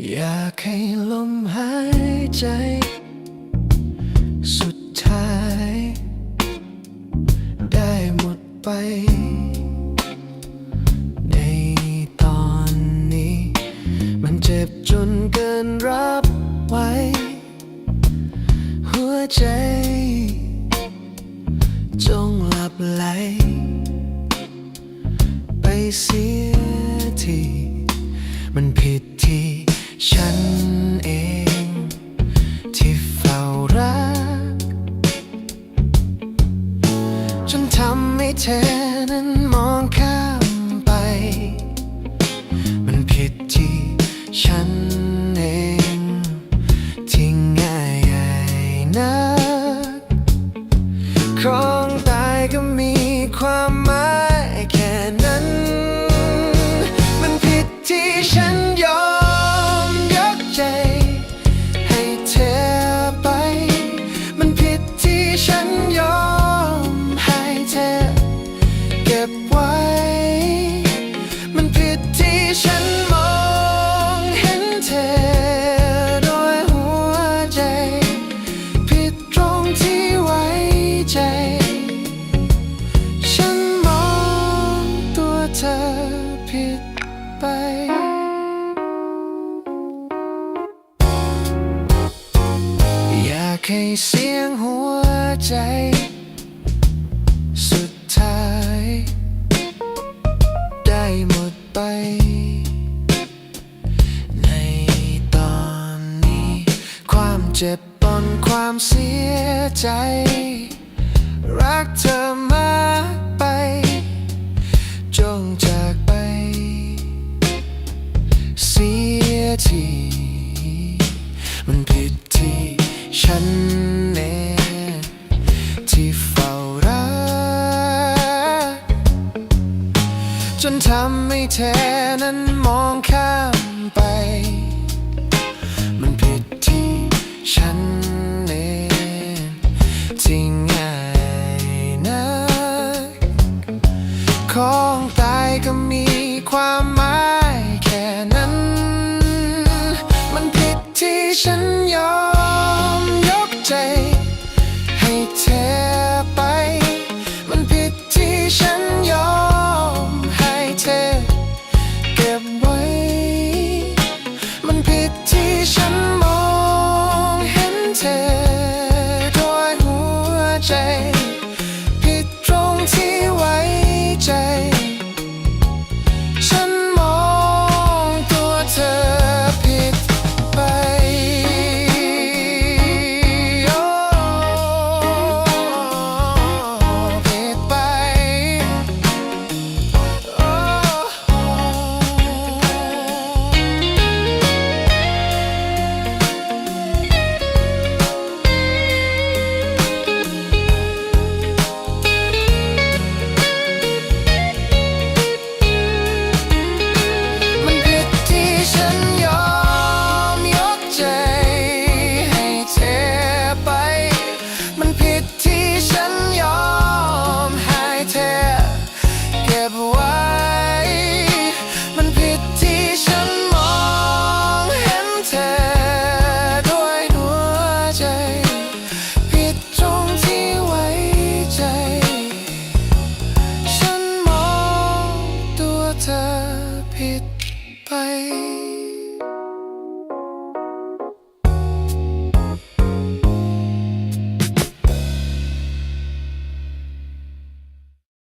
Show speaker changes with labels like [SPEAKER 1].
[SPEAKER 1] อยากให้ลมหายใจ สุดท้าย ได้หมดไป ในตอนนี้ มันเจ็บจนเกินรับไว้ หัวใจ จงหลับไหล ไปเสียที ฉันเอง ที่เฝ้ารัก จนทำให้เธอนั้นมองข้า ธอผิดไป อยากให้เสียงหัวใจ สุดท้าย ได้หมดไป ในตอนนี้ ความเจ็บปนความเสียใจ รักเธอ ทีมันผิดที่ฉันเองที่เฝ้ารักจนทำให้เธอนั้นมองข้ามไป มันผิดที่ฉันเองที่ เธอผิดไป